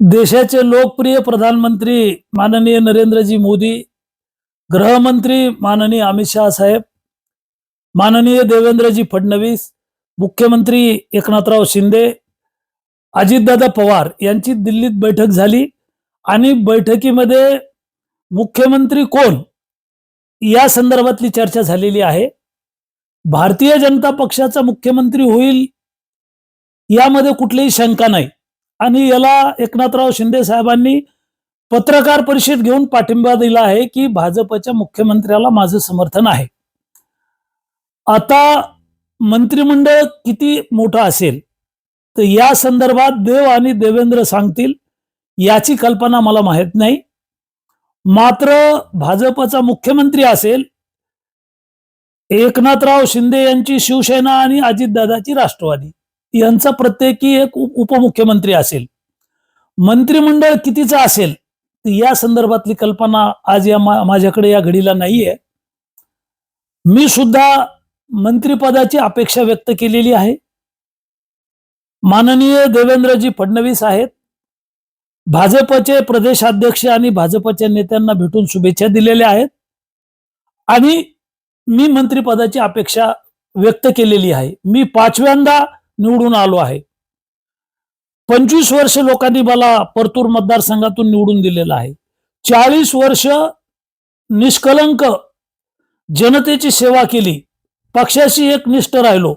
देशाचे लोकप्रिय प्रधानमंत्री माननीय नरेंद्रजी मोदी गृहमंत्री माननीय अमित शहा साहेब माननीय देवेंद्रजी फडणवीस मुख्यमंत्री एकनाथराव शिंदे अजितदादा पवार यांची दिल्लीत बैठक झाली आणि बैठकीमध्ये मुख्यमंत्री कोण या संदर्भातली चर्चा झालेली आहे. भारतीय जनता पक्षाचा मुख्यमंत्री होईल यामध्ये कुठलीही शंका नाही. आणि याला एकनाथराव शिंदे साहेबांनी पत्रकार परिषद घेऊन पाठिंबा दिला आहे की भाजपच्या मुख्यमंत्र्याला माझं समर्थन आहे. आता मंत्रिमंडळ किती मोठं असेल तर या संदर्भात देव आणि देवेंद्र सांगतील याची कल्पना मला माहीत नाही. मात्र भाजपचा मुख्यमंत्री असेल एकनाथराव शिंदे यांची शिवसेना आणि अजितदादाची राष्ट्रवादी. यांचा प्रत्येकी एक उपमुख्यमंत्री असेल. मंत्रिमंडळ कितीचं असेल तर या संदर्भातली कल्पना आज या माझ्याकडे या घडीला नाहीये. मी सुद्धा मंत्रिपदाची अपेक्षा व्यक्त केलेली आहे. माननीय देवेंद्रजी फडणवीस आहेत. भाजपचे प्रदेशाध्यक्ष आणि भाजपच्या नेत्यांना भेटून शुभेच्छा दिलेल्या आहेत. आणि मी मंत्रिपदाची अपेक्षा व्यक्त केलेली आहे. मी पाचव्यांदा निवडून आलो आहे. पंचवीस वर्ष लोकांनी मला परतूर मतदारसंघातून निवडून दिलेलं आहे. चाळीस वर्ष निष्कलंक जनतेची सेवा केली. पक्षाशी एक निष्ठ राहिलो.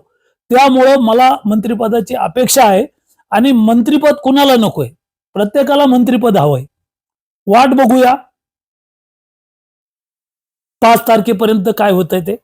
त्यामुळं मला मंत्रिपदाची अपेक्षा आहे आणि मंत्रिपद कुणाला नकोय? प्रत्येकाला मंत्रिपद हवंय. वाट बघूया. पाच तारखेपर्यंत काय होतंय ते.